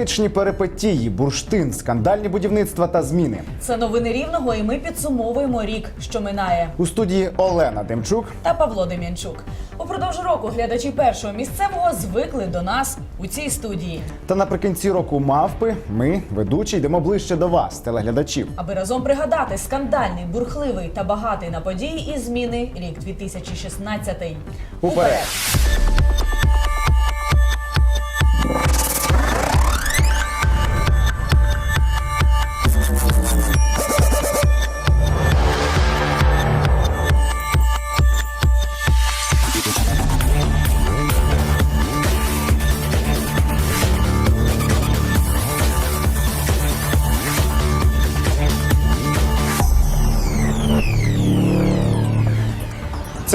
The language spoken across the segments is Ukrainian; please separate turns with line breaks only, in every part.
Політичні перипетії, бурштин, скандальні будівництва та зміни.
Це новини рівного, і ми підсумовуємо рік, що минає.
У студії Олена Демчук.
Та Павло Дем'янчук. Упродовж року глядачі першого місцевого звикли до нас у цій студії,
Та наприкінці року мавпи ми, ведучі, йдемо ближче до вас, телеглядачів.
аби разом пригадати скандальний, бурхливий та багатий на події і зміни рік 2016.
Уперед! Це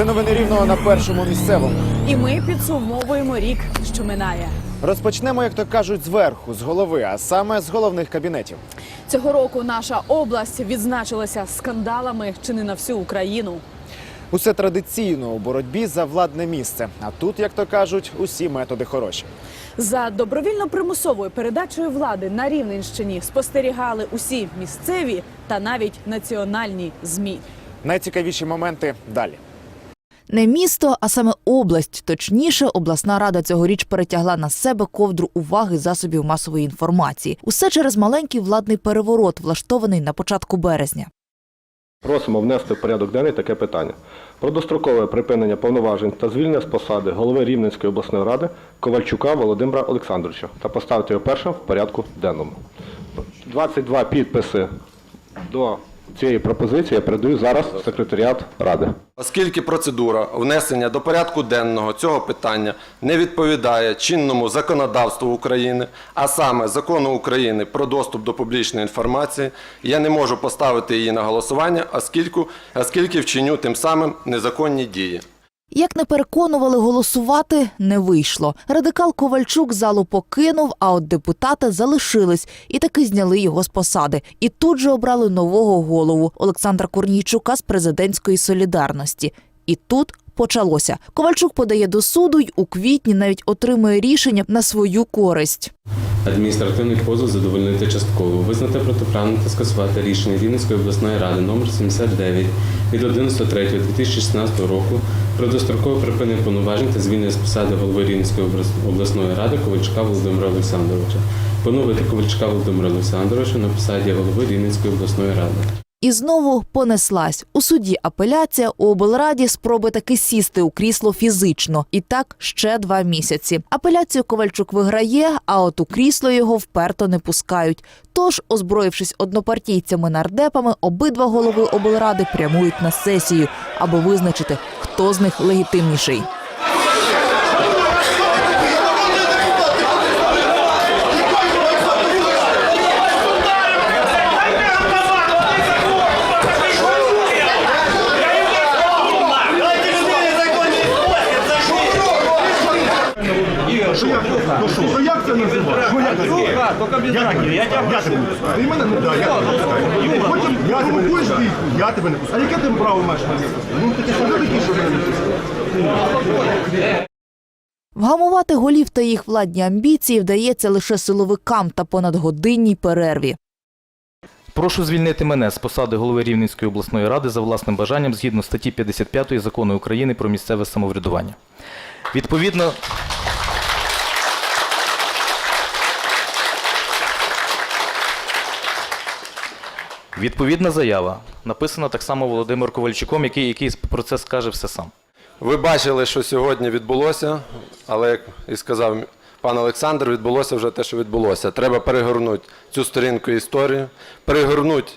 новини рівного на першому місцевому.
І ми підсумовуємо рік, що минає.
Розпочнемо, як то кажуть, зверху, з голови, а саме з головних кабінетів.
Цього року наша область відзначилася скандалами чи не на всю Україну.
Усе традиційно у боротьбі за владне місце. А тут, як то кажуть, усі методи хороші.
За добровільно-примусовою передачею влади на Рівненщині спостерігали усі місцеві та навіть національні змі.
Найцікавіші моменти далі.
Не місто, а саме область. Точніше, обласна рада цьогоріч перетягла на себе ковдру уваги засобів масової інформації. Усе через маленький владний переворот, влаштований на початку березня.
Просимо внести в порядок денний таке питання. Про дострокове припинення повноважень та звільнення з посади голови Рівненської обласної ради Ковальчука Володимира Олександровича та поставити його першим в порядку денному. 22 підписи до цієї пропозиції я передаю зараз в секретаріат Ради.
Оскільки процедура внесення до порядку денного цього питання не відповідає чинному законодавству України, а саме закону України про доступ до публічної інформації, я не можу поставити її на голосування, оскільки, оскільки вчиню тим самим незаконні дії.
Як не переконували голосувати, не вийшло. Радикал Ковальчук залу покинув, а от депутати залишились і таки зняли його з посади. І тут же обрали нового голову Олександра Корнійчука з президентської солідарності. І тут почалося. Ковальчук подає до суду й у квітні навіть отримує рішення на свою користь.
Адміністративний позов задовольнити частково, визнати протиправним та скасувати рішення Рівненської обласної ради номер 79 від 11.03.2016 року про дострокове припинення повноважень та звільнення з посади голови Рівненської обласної ради Ковальчука Володимира Олександровича. Поновити Ковальчука Володимира Олександровича на посаді голови Рівненської обласної ради.
І знову понеслась у суді апеляція у облраді спроби таки сісти у крісло фізично. І так ще два місяці. Апеляцію Ковальчук виграє, а от у крісло його вперто не пускають. Тож, озброївшись однопартійцями нардепами, обидва голови облради прямують на сесію, аби визначити, хто з них легітимніший.
Ну як це називаєш? Ну як це? Я тебе я тебе не пускаю. Я тебе не пускаю. Я тебе пускаю. Я тебе пускаю. А яке ти право маєш пускати? Ну що ти такий, що мене не?
Вгамувати голів та їх владні амбіції вдається лише силовикам та понадгодинній перерві.
Прошу звільнити мене з посади голови Рівненської обласної ради за власним бажанням згідно статті 55 закону України про місцеве самоврядування. Відповідно, відповідна заява написана так само Володимиром Ковальчуком, який, який про це скаже все сам.
Ви бачили, що сьогодні відбулося, але як і сказав пан Олександр, відбулося вже те, що відбулося. Треба перегорнути цю сторінку історії, перегорнути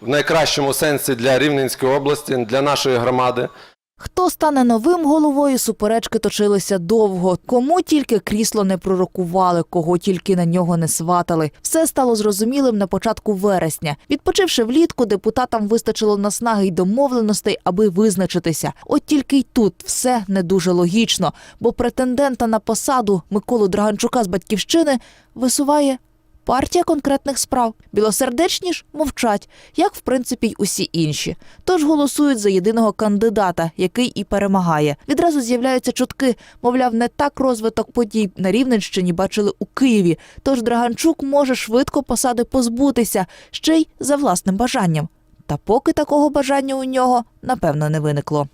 в найкращому сенсі для Рівненської області, для нашої громади.
Хто стане новим головою, суперечки точилися довго. Кому тільки крісло не пророкували, кого тільки на нього не сватали. Все стало зрозумілим на початку вересня. Відпочивши влітку, депутатам вистачило наснаги й домовленостей, аби визначитися. От тільки й тут все не дуже логічно, бо претендента на посаду Миколу Драганчука з батьківщини висуває партія конкретних справ. Білосердечні ж мовчать, як в принципі й усі інші. Тож голосують за єдиного кандидата, який і перемагає. Відразу з'являються чутки, мовляв, не так розвиток подій на Рівненщині бачили у Києві. Тож Драганчук може швидко посади позбутися, ще й за власним бажанням. Та поки такого бажання у нього напевно не виникло.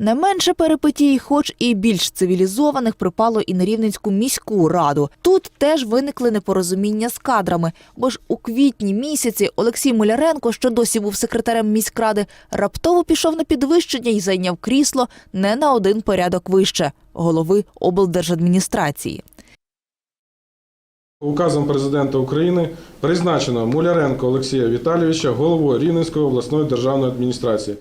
Не менше перипетій, хоч і більш цивілізованих, припало і на Рівненську міську раду. Тут теж виникли непорозуміння з кадрами, бо ж у квітні місяці Олексій Муляренко, що досі був секретарем міськради, раптово пішов на підвищення і зайняв крісло не на один порядок вище голови облдержадміністрації.
Указом президента України призначено Муляренко Олексія Віталійовича головою Рівненської обласної державної адміністрації.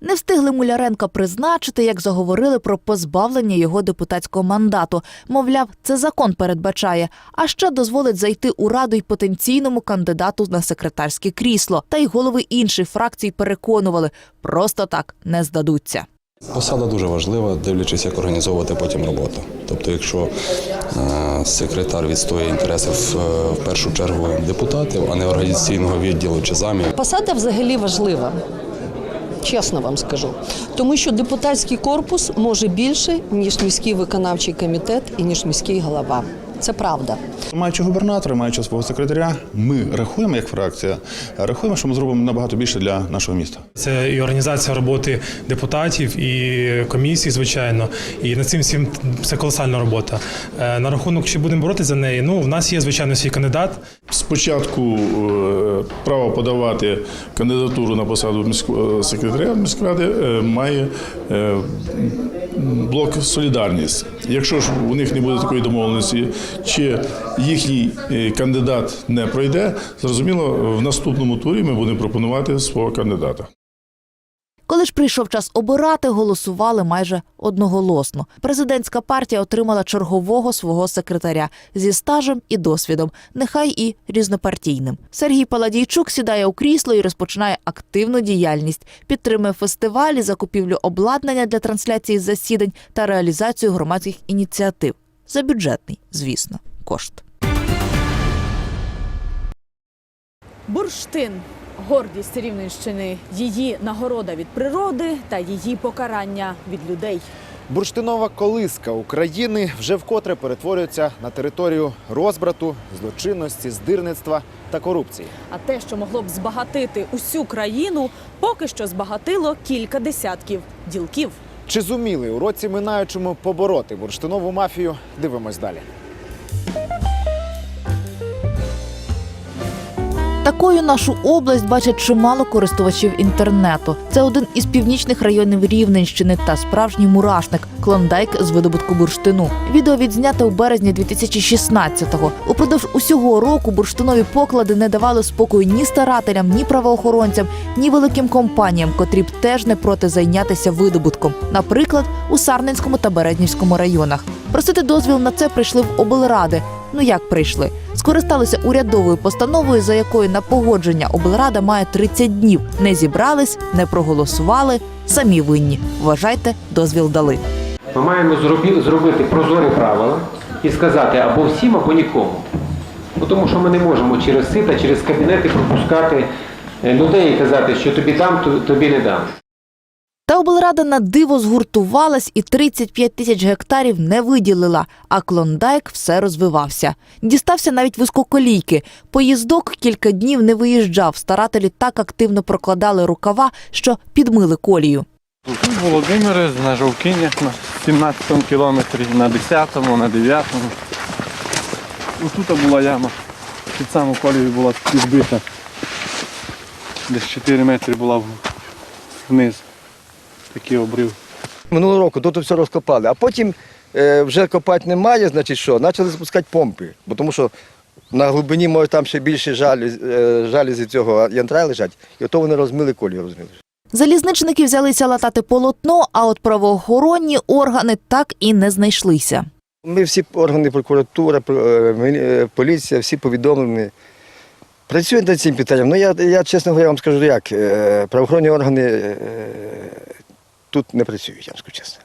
Не встигли Муляренка призначити, як заговорили про позбавлення його депутатського мандату. Мовляв, це закон передбачає, а ще дозволить зайти у раду й потенційному кандидату на секретарське крісло. Та й голови інших фракцій переконували, просто так не здадуться.
Посада дуже важлива, дивлячись, як організовувати потім роботу. Тобто, якщо е, секретар відстоює інтереси в, е, в першу чергу депутатів, а не організаційного відділу чи замів,
Посада взагалі важлива. Чесно вам скажу, тому що депутатський корпус може більше ніж міський виконавчий комітет і ніж міський голова. Це правда.
Маючи губернатора, маючи свого секретаря, ми рахуємо як фракція, рахуємо, що ми зробимо набагато більше для нашого міста.
Це і організація роботи депутатів, і комісій, звичайно. І над цим всім це колосальна робота. Е, На рахунок, чи будемо боротися за неї, ну в нас є звичайно свій кандидат.
Спочатку е, право подавати кандидатуру на посаду міського секретаря міськради е, має е, блок Солідарність. Якщо ж у них не буде такої домовленості, чи їхній е, кандидат не пройде, зрозуміло, в наступному турі ми будемо пропонувати свого кандидата.
Коли ж прийшов час обирати, голосували майже одноголосно. Президентська партія отримала чергового свого секретаря зі стажем і досвідом, нехай і різнопартійним. Сергій Паладійчук сідає у крісло і розпочинає активну діяльність, підтримує фестивалі, закупівлю обладнання для трансляції засідань та реалізацію громадських ініціатив за бюджетний, звісно, кошт.
Бурштин гордість Рівненщини, її нагорода від природи та її покарання від людей.
Бурштинова колиска України вже вкотре перетворюється на територію розбрату, злочинності, здирництва та корупції.
А те, що могло б збагатити усю країну, поки що збагатило кілька десятків ділків.
Чи зуміли у році минаючому побороти бурштинову мафію? Дивимось далі.
Такою нашу область бачать чимало користувачів інтернету. Це один із північних районів Рівненщини та справжній мурашник клондайк з видобутку бурштину. Відео відзнято у березні 2016-го. Упродовж усього року бурштинові поклади не давали спокою ні старателям, ні правоохоронцям, ні великим компаніям, котрі б теж не проти зайнятися видобутком. Наприклад, у Сарненському та Березнівському районах. Просити дозвіл на це прийшли в облради. Ну як прийшли? Скористалися урядовою постановою, за якою на погодження облрада має 30 днів. Не зібрались, не проголосували, самі винні. Вважайте, дозвіл дали.
Ми маємо зробити прозорі правила і сказати або всім, або нікому. Бо Тому що ми не можемо через сита, через кабінети пропускати е, людей і казати, що тобі дам, то- тобі не дам.
Та облрада на диво згуртувалась і 35 тисяч гектарів не виділила, а клондайк все розвивався. Дістався навіть вузькоколійки. Поїздок кілька днів не виїжджав. Старателі так активно прокладали рукава, що підмили колію.
Володимири на Жовкинях на 17 кілометрі, на 10-му, на 9-му. Тут була яма. Під саму колію була підбита. Десь 4 метри була вниз. Такий обрив.
Минулого року тут все розкопали, а потім е, вже копати немає, значить що, почали запускати помпи, бо тому що на глибині може там ще більше жалі, е, жалюзі цього янтра лежать, і ото вони розмили колію, розмили.
Залізничники взялися латати полотно, а от правоохоронні органи так і не знайшлися.
Ми всі органи прокуратура, про- е, е, поліція, всі повідомлені. Працюють над цим питанням. Ну я, я чесно говоря, вам скажу як, е, правоохоронні органи тут не працюють, я вам скажу чесно.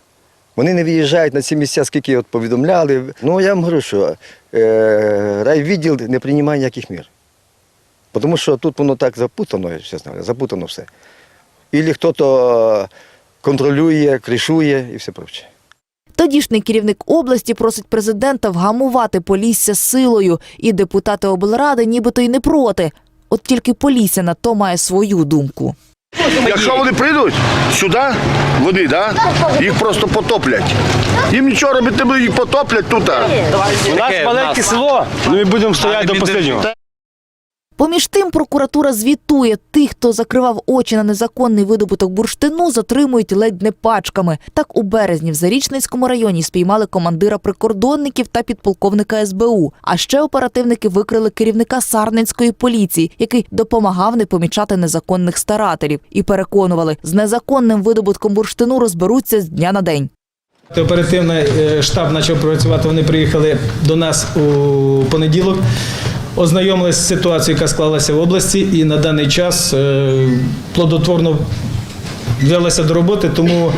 Вони не виїжджають на ці місця, скільки от повідомляли. Ну я вам говорю, що е, райвідділ не приймає ніяких мір. Тому що тут воно так запутано, чесно, говоря, запутано все. Ілі хтось контролює, кришує і все проче.
Тодішній керівник області просить президента вгамувати Полісся силою, і депутати облради нібито й не проти. От тільки Полісся на то має свою думку.
Якщо вони прийдуть сюди, вони, да, їх просто потоплять. Їм нічого робити не буде, їх потоплять тут.
У нас маленьке село, ну ми будемо стояти до останнього.
Поміж тим, прокуратура звітує тих, хто закривав очі на незаконний видобуток бурштину, затримують ледь не пачками. Так у березні в Зарічненському районі спіймали командира прикордонників та підполковника СБУ. А ще оперативники викрили керівника Сарненської поліції, який допомагав не помічати незаконних старателів, і переконували, з незаконним видобутком бурштину розберуться з дня на день.
Оперативний е, штаб почав працювати. Вони приїхали до нас у понеділок, ознайомилися з ситуацією, яка склалася в області, і на даний час е, плодотворно взялися до роботи. Тому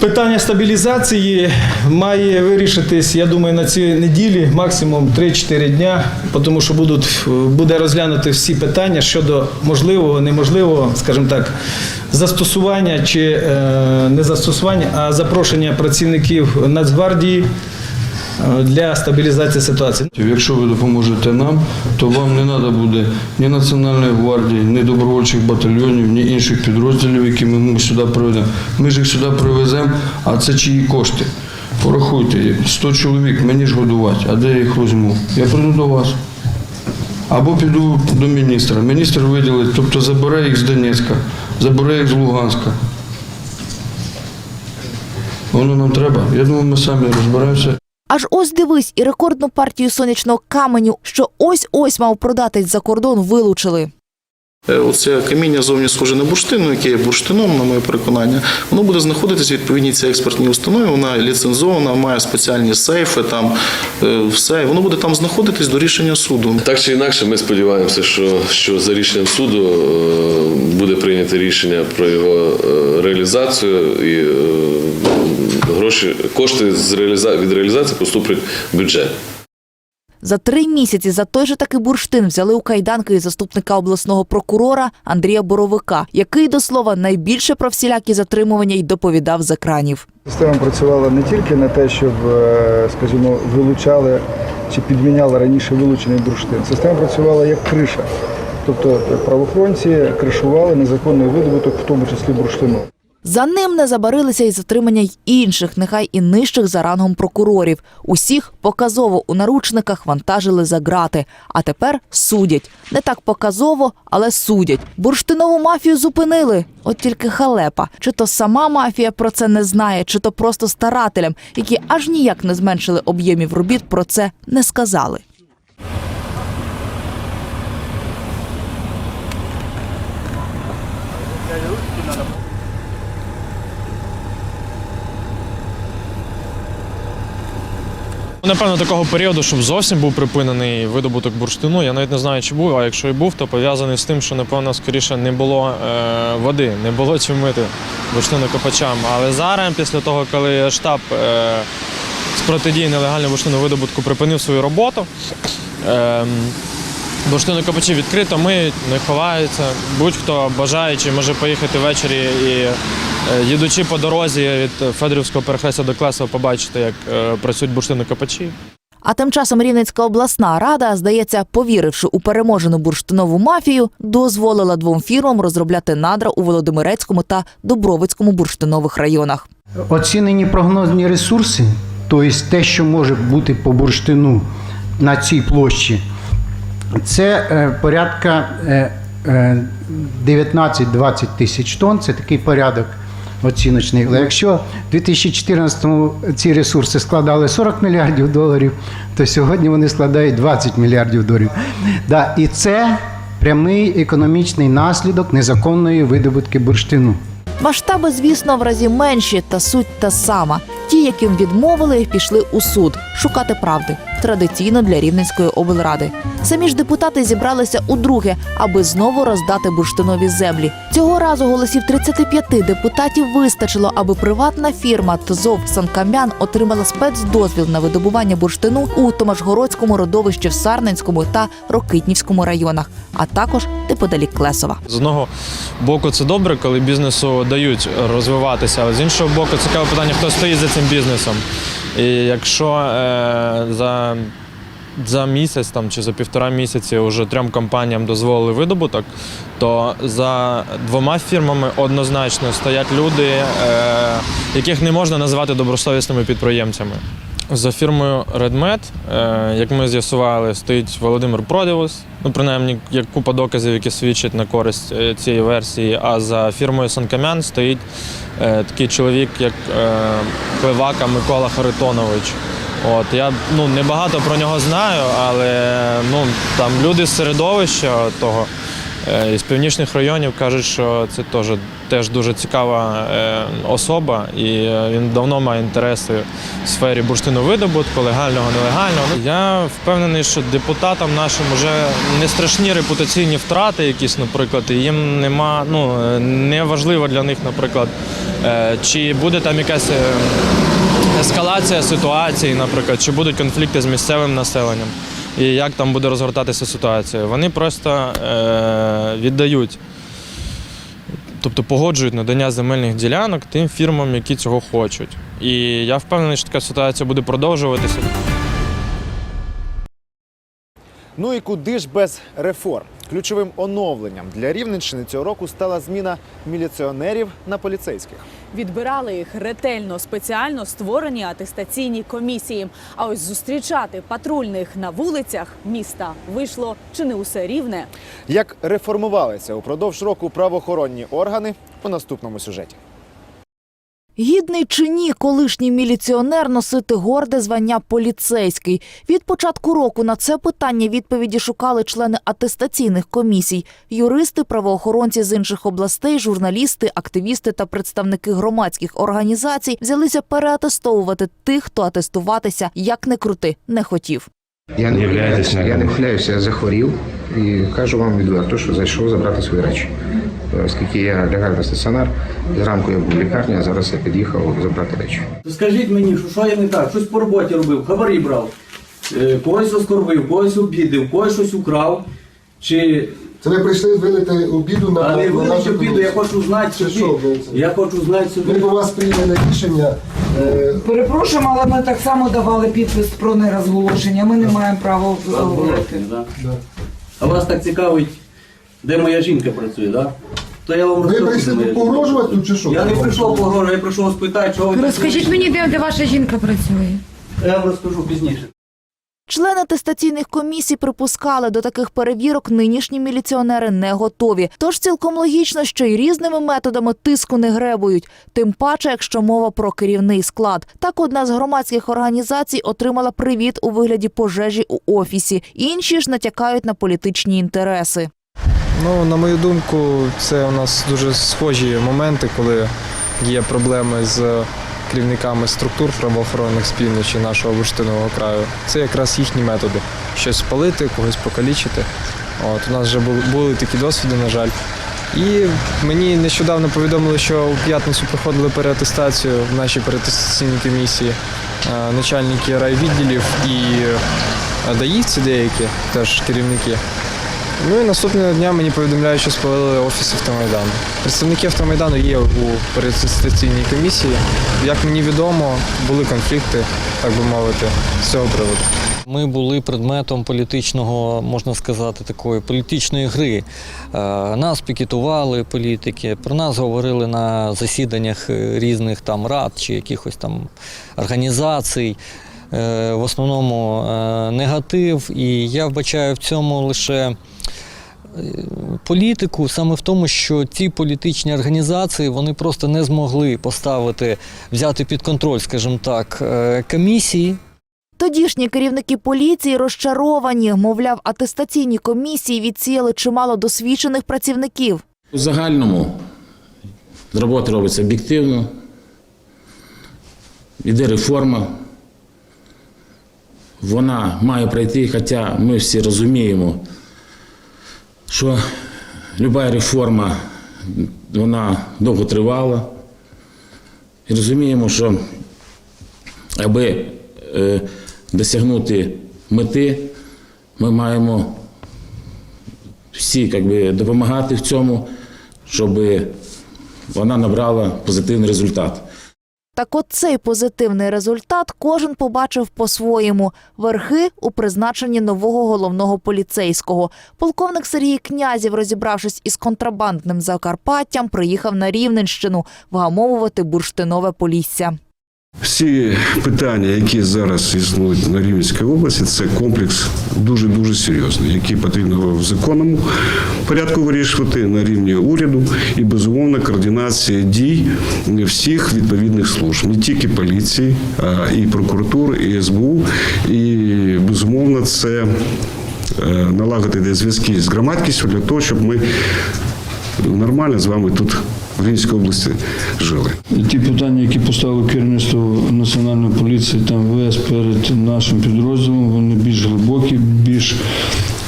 питання стабілізації має вирішитись, я думаю, на цій неділі, максимум 3-4 дня, тому що будуть, буде розглянути всі питання щодо можливого, неможливого, скажімо так, застосування чи е, не застосування, а запрошення працівників Нацгвардії для стабілізації ситуації.
Якщо ви допоможете нам, то вам не треба буде ні Національної гвардії, ні добровольчих батальйонів, ні інших підрозділів, які ми сюди приведемо. Ми ж їх сюди привеземо, а це чиї кошти. Порахуйте, 100 чоловік мені ж годувати, а де я їх візьму? Я прийду до вас. Або піду до міністра. Міністр виділить, тобто забере їх з Донецька, забере їх з Луганська. Воно нам треба. Я думаю, ми самі розберемося.
Аж ось дивись, і рекордну партію сонячного каменю, що ось ось мав продатись за кордон, вилучили.
Е, Оце каміння зовні схоже на бурштин, ну, яке є бурштином, на моє переконання. Воно буде знаходитися в відповідній цій експертній установі. Вона ліцензована, має спеціальні сейфи, там е, все. Воно буде там знаходитись до рішення суду.
Так чи інакше, ми сподіваємося, що, що за рішенням суду буде прийнято рішення про його е, реалізацію і е, гроші, кошти з реаліза... від реалізації поступлять в бюджет.
За три місяці за той же таки бурштин взяли у кайданки і заступника обласного прокурора Андрія Боровика, який до слова найбільше про всілякі затримування й доповідав з екранів.
Система працювала не тільки на те, щоб, е, скажімо, вилучали чи підміняли раніше вилучений бурштин. Система працювала як криша. Тобто правоохоронці кришували незаконний видобуток, в тому числі бурштину.
За ним не забарилися й затримання й інших, нехай і нижчих за рангом прокурорів. Усіх показово у наручниках вантажили за грати, а тепер судять. Не так показово, але судять. Бурштинову мафію зупинили. От тільки халепа. Чи то сама мафія про це не знає, чи то просто старателям, які аж ніяк не зменшили об'ємів робіт, про це не сказали.
Напевно, такого періоду, щоб зовсім був припинений видобуток бурштину. Я навіть не знаю, чи був, а якщо і був, то пов'язаний з тим, що напевно скоріше не було е, води, не було чим мити бурштинокопачам. Але зараз, після того, коли штаб е, з протидії нелегальному бурштину видобутку припинив свою роботу. Е, Бурштинокопачі відкрито миють, не ховаються. Будь-хто бажаючи може поїхати ввечері і е, їдучи по дорозі від Федорівського перехрестя до Клесова, побачити, як е, працюють бурштинокопачі.
А тим часом Рівненська обласна рада, здається, повіривши у переможену бурштинову мафію, дозволила двом фірмам розробляти надра у Володимирецькому та Дубровицькому бурштинових районах.
Оцінені прогнозні ресурси, тобто те, що може бути по бурштину на цій площі, це е, порядка е, е, 19-20 тисяч тонн. Це такий порядок оціночний. Але якщо в 2014-му ці ресурси складали 40 мільярдів доларів, то сьогодні вони складають 20 мільярдів доларів. Да, і це прямий економічний наслідок незаконної видобутки бурштину.
Масштаби, звісно, в разі менші, та суть та сама. Ті, яким відмовили, пішли у суд шукати правди. Традиційно для Рівненської облради. Самі ж депутати зібралися удруге, аби знову роздати бурштинові землі. Цього разу голосів 35 депутатів вистачило, аби приватна фірма ТЗОВ Санкам'ян отримала спецдозвіл на видобування бурштину у Томашгородському родовищі в Сарненському та Рокитнівському районах, а також неподалік Клесова.
З одного боку, це добре, коли бізнесу дають розвиватися, але з іншого боку, цікаве питання, хто стоїть за цим бізнесом. І якщо е, за, за місяць там, чи за півтора місяці вже трьом компаніям дозволили видобуток, то за двома фірмами однозначно стоять люди, е, яких не можна називати добросовісними підприємцями. За фірмою Redmed, е, як ми з'ясували, стоїть Володимир Продивус. Ну, принаймні, є купа доказів, які свідчать на користь е, цієї версії. А за фірмою Санкам'ян стоїть такий чоловік, як е, Микола Харитонович. От я ну небагато про нього знаю, але ну там люди з середовища того е, із північних районів кажуть, що це теж, теж дуже цікава е, особа, і е, він давно має інтереси в сфері бурштиновидобутку, легального, нелегального. Я впевнений, що депутатам нашим вже не страшні репутаційні втрати, якісь, наприклад, і їм нема, ну не важливо для них, наприклад, чи буде там якась. ескалація ситуації, наприклад, чи будуть конфлікти з місцевим населенням, і як там буде розгортатися ситуація. Вони просто е, віддають, тобто погоджують надання земельних ділянок тим фірмам, які цього хочуть. І я впевнений, що така ситуація буде продовжуватися.
Ну і куди ж без реформ? Ключовим оновленням для Рівненщини цього року стала зміна міліціонерів на поліцейських.
Відбирали їх ретельно, спеціально створені атестаційні комісії. А ось зустрічати патрульних на вулицях міста вийшло чи не усе рівне.
Як реформувалися упродовж року правоохоронні органи у наступному сюжеті.
Гідний чи ні, колишній міліціонер носити горде звання поліцейський. Від початку року на це питання відповіді шукали члени атестаційних комісій, юристи, правоохоронці з інших областей, журналісти, активісти та представники громадських організацій взялися переатестовувати тих, хто атестуватися як не крути не хотів.
Я не являюся, я не вхиляюся, я захворів і кажу вам відверто, що зайшов забрати свої речі. Оскільки я лягаю на стаціонар, зранку я був в лікарні, а зараз я під'їхав забрати речі.
Скажіть мені, що, що я не так, щось по роботі робив, хабарі брав, е, когось оскорбив, когось обідив, когось щось украв. Чи
Це ви прийшли вилити обіду на
а не
на нашу
обіду, я хочу знати
Чи
собі.
що, блин.
Я хочу знати собі.
Ми по вас прийняли рішення. е,
Перепрошуємо, але ми так само давали підпис про нерозголошення. Ми не маємо права е, говорити.
Да? А вас так цікавить, де моя жінка працює, так? Да? То я вам
Ви
розкажу,
прийшли
моя жінка.
погрожувати тут чи що?
Я не прийшов погрожувати, я прийшов спитати, чого ви так
Розкажіть мені, де, де ваша жінка працює?
Я вам розкажу пізніше.
Члени атестаційних комісій припускали, до таких перевірок нинішні міліціонери не готові. Тож цілком логічно, що й різними методами тиску не гребують. Тим паче, якщо мова про керівний склад. Так одна з громадських організацій отримала привіт у вигляді пожежі у офісі. Інші ж натякають на політичні інтереси.
Ну, на мою думку, це у нас дуже схожі моменти, коли є проблеми з керівниками структур правоохоронних з півночі нашого бурштинового краю. Це якраз їхні методи. Щось спалити, когось покалічити. От, у нас вже були, такі досвіди, на жаль. І мені нещодавно повідомили, що у п'ятницю проходили переатестацію в нашій переатестаційній комісії е, начальники райвідділів і е, даївці деякі, теж керівники. Ну і наступного дня мені повідомляють, що спалили офіс Автомайдану. Представники Автомайдану є у переатестаційній комісії. Як мені відомо, були конфлікти, так би мовити, з цього приводу.
Ми були предметом політичного, можна сказати, такої політичної гри. Е, Нас пікетували політики, про нас говорили на засіданнях е, різних там рад чи якихось там організацій. Е, В основному негатив, і я вбачаю в цьому лише політику саме в тому, що ці політичні організації вони просто не змогли поставити, взяти під контроль, скажімо так, е, комісії,
Тодішні керівники поліції розчаровані. Мовляв, атестаційні комісії відсіяли чимало досвідчених працівників.
У загальному робота робиться об'єктивно, йде реформа. вона має пройти, хоча ми всі розуміємо, що будь-яка реформа вона довго тривала. І розуміємо, що аби е, досягнути мети, ми маємо всі як би, допомагати в цьому, щоб вона набрала позитивний результат.
Так от цей позитивний результат кожен побачив по-своєму. Верхи у призначенні нового головного поліцейського. Полковник Сергій Князів, розібравшись із контрабандним Закарпаттям, приїхав на Рівненщину вгамовувати бурштинове полісся.
Всі питання, які зараз існують на Рівненській області, це комплекс дуже дуже серйозний, який потрібно в законному порядку вирішувати на рівні уряду і безумовно координація дій всіх відповідних служб, не тільки поліції, а і прокуратури, і СБУ. І безумовно це е, налагодити зв'язки з громадськістю для того, щоб ми нормально з вами тут в Рівненській області жили.
Ті питання, які поставило керівництво національної поліції та МВС перед нашим підрозділом, вони більш глибокі, більш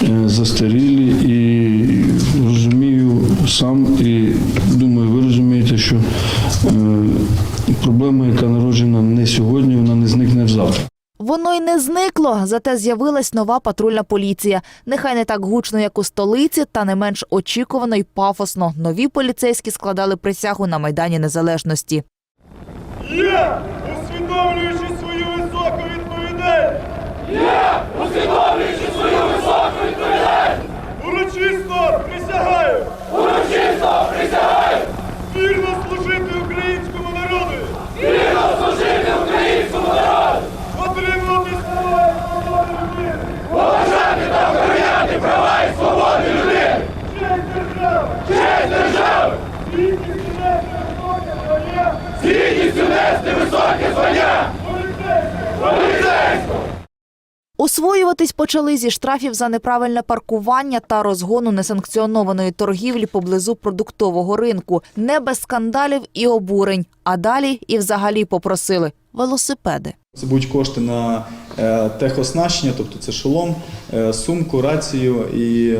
е, застарілі і розумію сам і думаю, ви розумієте, що е, проблема, яка народжена не сьогодні, вона не зникне завтра.
Воно й не зникло, зате з'явилась нова патрульна поліція. Нехай не так гучно, як у столиці, та не менш очікувано й пафосно. Нові поліцейські складали присягу на Майдані Незалежності.
Я, усвідомлюючи свою високу відповідальність. Я, усвідомлюючи свою високу відповідальність. Урочисто присягаю. Урочисто присягаю. Вірно
Освоюватись почали зі штрафів за неправильне паркування та розгону несанкціонованої торгівлі поблизу продуктового ринку. Не без скандалів і обурень. А далі і взагалі попросили велосипеди.
Це будуть кошти на е, техоснащення, тобто це шолом, е, сумку, рацію і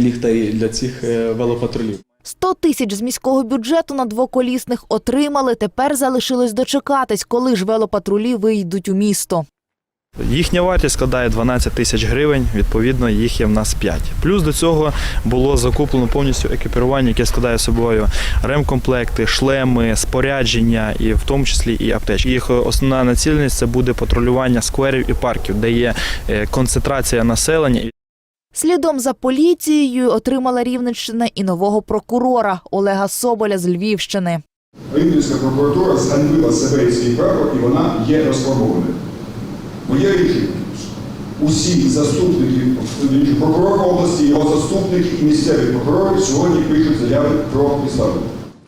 ліхтарі для цих е, велопатрулів.
100 тисяч з міського бюджету на двоколісних отримали. Тепер залишилось дочекатись, коли ж велопатрулі вийдуть у місто.
Їхня вартість складає 12 тисяч гривень, відповідно, їх є в нас 5. Плюс до цього було закуплено повністю екіпірування, яке складає собою ремкомплекти, шлеми, спорядження, і в тому числі і аптечки. Їх основна націленість це буде патрулювання скверів і парків, де є е, концентрація населення.
Слідом за поліцією отримала Рівненщина і нового прокурора Олега Соболя з Львівщини.
Рівненська прокуратура зганьбила себе і свій прапор, і вона є розформованою. Рішення. Усі заступники прокурора області, його заступники і місцеві прокурори сьогодні пишуть заяви про відставку.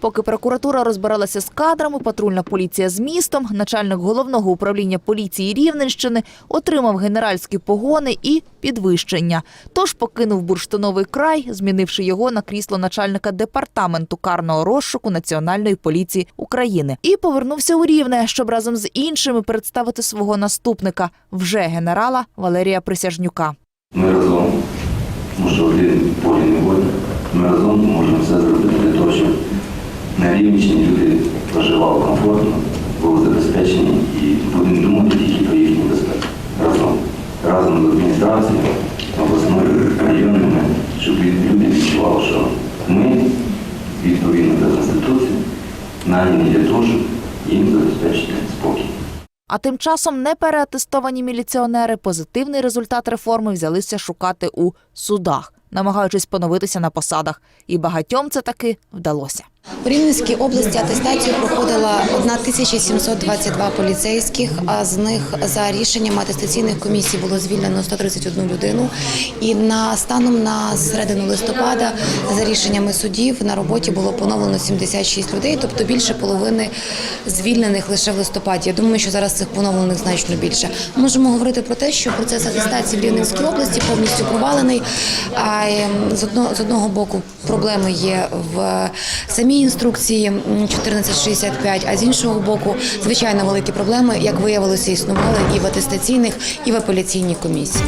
Поки прокуратура розбиралася з кадрами, патрульна поліція з містом, начальник головного управління поліції Рівненщини отримав генеральські погони і підвищення. Тож покинув бурштиновий край, змінивши його на крісло начальника департаменту карного розшуку Національної поліції України, і повернувся у Рівне, щоб разом з іншими представити свого наступника, вже генерала Валерія Присяжнюка.
Ми разом, що один полі не воїн, ми разом можемо все зробити для того, щоб на Рівненщині люди проживали комфортно, були забезпечені і будемо думати тільки про їхню безпеку. Разом. Разом з адміністрацією, обласною, районними, щоб люди відчували, що ми, відповідно до Конституції, наняні для того, щоб їм забезпечити спокій.
А тим часом непереатестовані міліціонери позитивний результат реформи взялися шукати у судах, намагаючись поновитися на посадах. І багатьом це таки вдалося.
У Рівненській області атестацію проходила 1722 поліцейських, а з них за рішенням атестаційних комісій було звільнено 131 людину. І на станом на середину листопада, за рішеннями судів, на роботі було поновлено 76 людей, тобто більше половини звільнених лише в листопаді. Я думаю, що зараз цих поновлених значно більше. Можемо говорити про те, що процес атестації в Рівненській області повністю провалений. А ем, з одного боку проблеми є в самій самій інструкції 1465, а з іншого боку, звичайно, великі проблеми, як виявилося, існували і в атестаційних, і в апеляційній комісії.